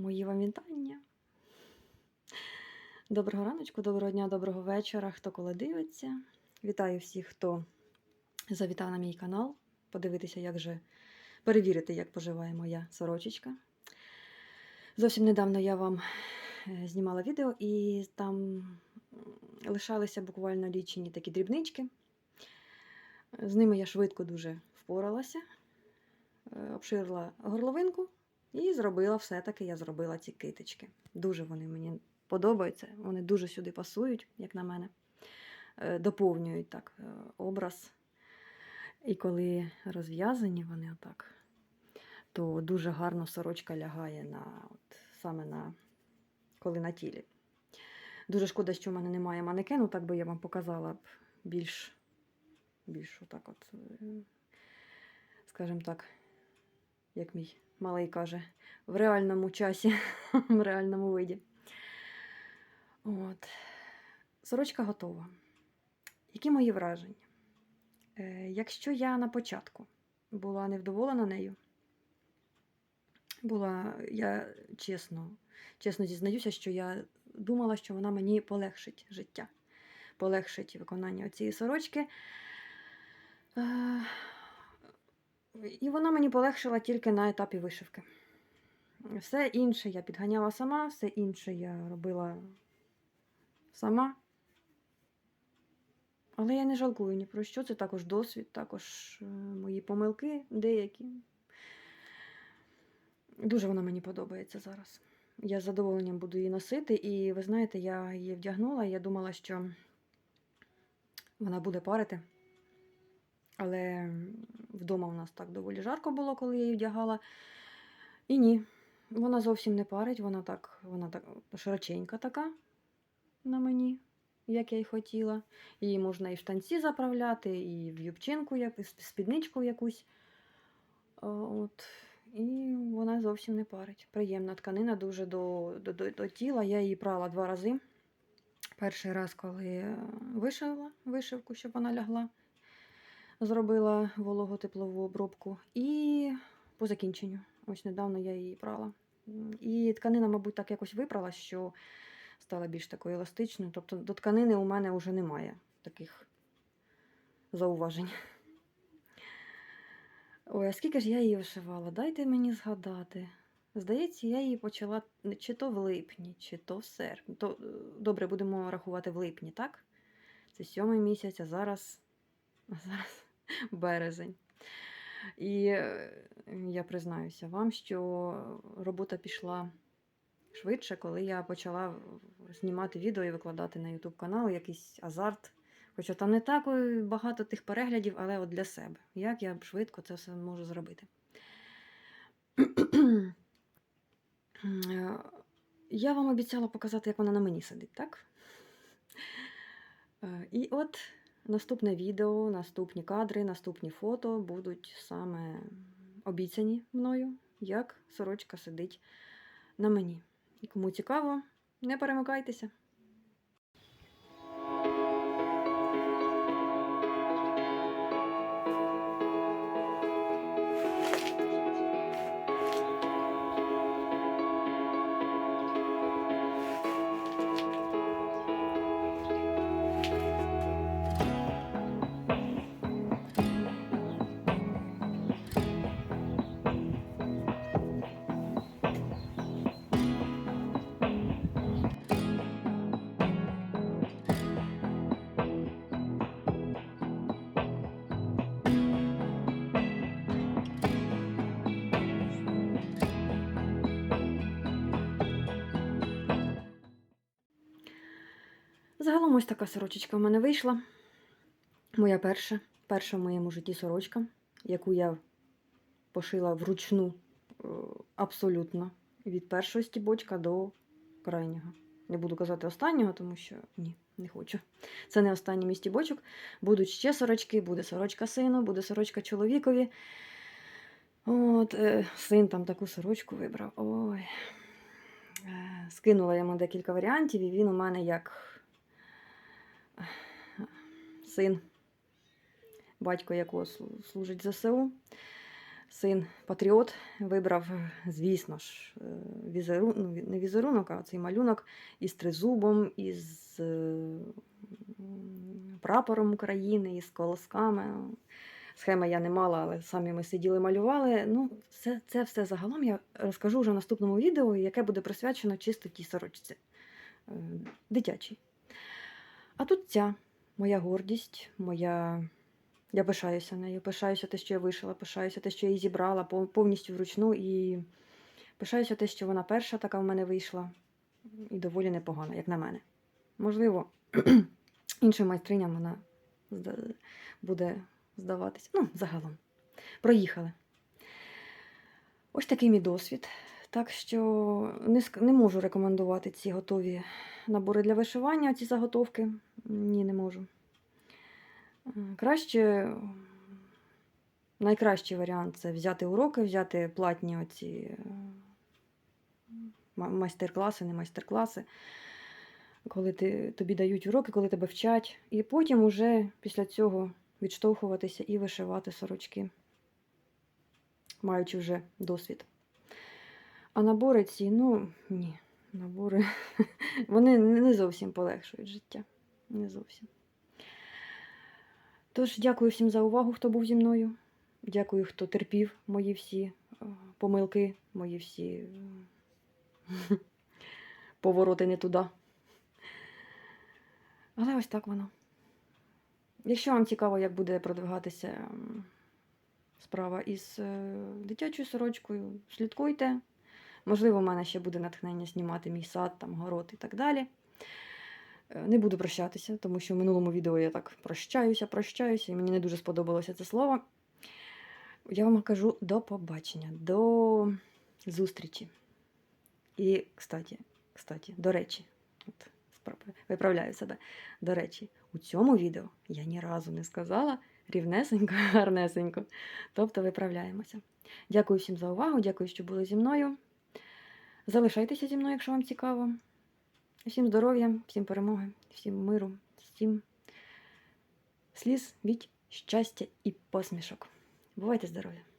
Мої вам вітання. Доброго раночку, доброго дня, доброго вечора, хто коли дивиться. Вітаю всіх, хто завітав на мій канал. Подивитися, як же перевірити, як поживає моя сорочечка. Зовсім недавно я вам е, знімала відео, і там лишалися буквально лічені такі дрібнички. З ними я швидко дуже впоралася, Е, обширила горловинку і зробила все-таки я зробила ці китички. Дуже вони мені подобаються, вони дуже сюди пасують, як на мене. Е, Доповнюють так е, образ. І коли розв'язані вони отак, то дуже гарно сорочка лягає на, от, саме на коли на тілі. Дуже шкода, що в мене немає манекену, так би я вам показала б більш, більш отак от, е, скажімо так, як мій малий каже, в реальному часі, в реальному виді. От. Сорочка готова. Які мої враження? Е, якщо я на початку була невдоволена нею, була, я чесно, чесно зізнаюся, що я думала, що вона мені полегшить життя, полегшить виконання цієї сорочки. І вона мені полегшила тільки на етапі вишивки. Все інше я підганяла сама, все інше я робила сама. Але я не жалкую ні про що. Це також досвід, також е, мої помилки деякі. Дуже вона мені подобається зараз. Я з задоволенням буду її носити. І ви знаєте, я її вдягнула, я думала, що вона буде парити. Але вдома у нас так доволі жарко було, коли я її вдягала. І ні, вона зовсім не парить, вона так, вона так широченька така на мені, як я й хотіла. Її можна і в штанці заправляти, і в юбчинку, і в спідничку якусь. От. І вона зовсім не парить. Приємна тканина дуже до, до, до, до тіла. Я її прала два рази. Перший раз, коли е, вишила вишивку, щоб вона лягла, зробила вологотеплову обробку. І по закінченню. Ось недавно я її прала. І тканина, мабуть, так якось випрала, що стала більш такою еластичною. Тобто до тканини у мене вже немає таких зауважень. Ой, а скільки ж я її вишивала? Дайте мені згадати. Здається, я її почала чи то в липні, чи то в серпні. То, е, добре, будемо рахувати в липні, так? Це сьомий місяць, а зараз, а зараз березень. І е, я признаюся вам, що робота пішла швидше, коли я почала знімати відео і викладати на YouTube канал якийсь азарт. Хоча там не так е, багато тих переглядів, але от для себе. Як я швидко це все можу зробити? Е, Я вам обіцяла показати, як вона на мені сидить, так? І от наступне відео, наступні кадри, наступні фото будуть саме обіцяні мною, як сорочка сидить на мені. І кому цікаво, не перемикайтеся. Ось така сорочечка в мене вийшла. Моя перша, перша в моєму житті сорочка, яку я пошила вручну е, абсолютно від першого стібочка до крайнього. Не буду казати останнього, тому що ні, не хочу. Це не останній мій стібочок. Будуть ще сорочки, буде сорочка сину, буде сорочка чоловікові. От, е, син там таку сорочку вибрав. Ой. Е, Скинула йому декілька варіантів, і він у мене як син, батько якого служить ЗСУ. син патріот вибрав, звісно ж, е, візеру... ну, не візерунок, а цей малюнок із тризубом, із е, прапором України, із колосками. Схеми я не мала, але самі ми сиділи, малювали. Ну, це, це все загалом я розкажу вже в наступному відео, яке буде присвячено чисто тій сорочці е, дитячій. А тут ця моя гордість, моя. Я пишаюся нею, пишаюся те, що я вишила, пишаюся те, що я її зібрала повністю вручну, і пишаюся те, що вона перша така в мене вийшла, і доволі непогана, як на мене. Можливо, іншим майстриням вона буде здаватись. Ну, загалом. Проїхали. Ось такий мій досвід. Так що не, не можу рекомендувати ці готові набори для вишивання, ці заготовки. Ні, не можу. Е, Краще, найкращий варіант це взяти уроки, взяти платні оці е, майстер-класи, не майстер-класи, коли ти, тобі дають уроки, коли тебе вчать, і потім уже після цього відштовхуватися і вишивати сорочки, маючи вже досвід. А набори ці, ну ні, набори, вони не зовсім полегшують життя. Не зовсім. Тож, дякую всім за увагу, хто був зі мною. Дякую, хто терпів мої всі е, помилки, мої всі е, повороти не туди. Але ось так воно. Якщо вам цікаво, як буде продвигатися справа із е, дитячою сорочкою, слідкуйте. Можливо, в мене ще буде натхнення знімати мій сад, там, город і так далі. Е, Не буду прощатися, тому що в минулому відео я так прощаюся, прощаюся, і мені не дуже сподобалося це слово. Я вам кажу до побачення, до зустрічі. І, кстати, кстати, до речі, от, виправляю себе. До речі, у цьому відео я ні разу не сказала рівнесенько, гарнесенько. Тобто виправляємося. Дякую всім за увагу, дякую, що були зі мною. Залишайтеся зі мною, якщо вам цікаво. Всім здоров'я, всім перемоги, всім миру, всім сліз від щастя і посмішок. Бувайте здорові!